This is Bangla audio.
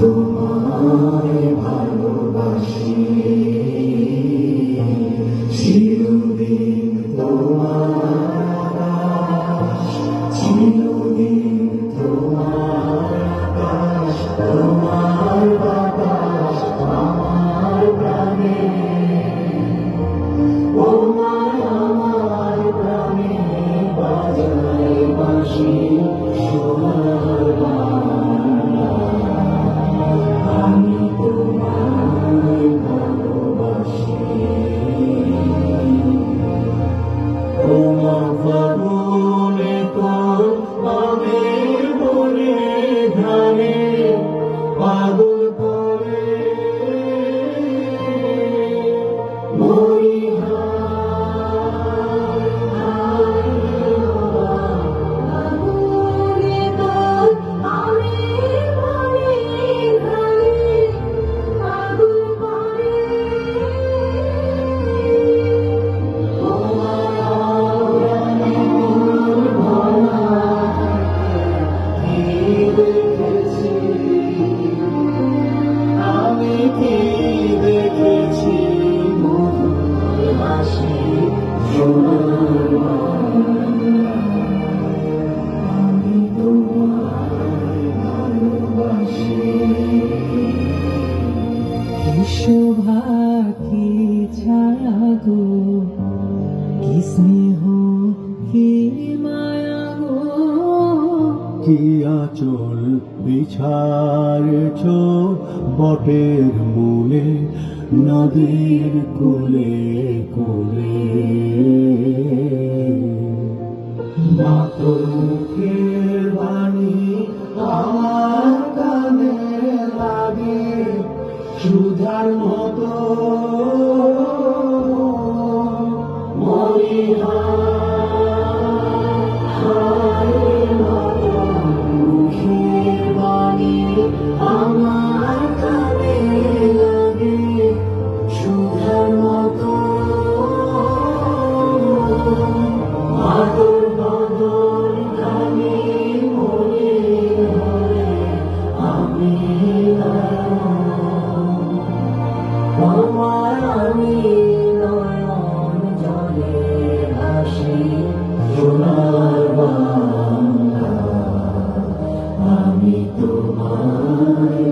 তোমায় ভালোবাসি। দেখেছি আমি কি দেখেছি হাসি আমি ভালোবাসি কি স্নেহ কি মায়া কি আচল বিছারেছ বটের মূলে নদীর কোলে কোলে? আমি তোমায়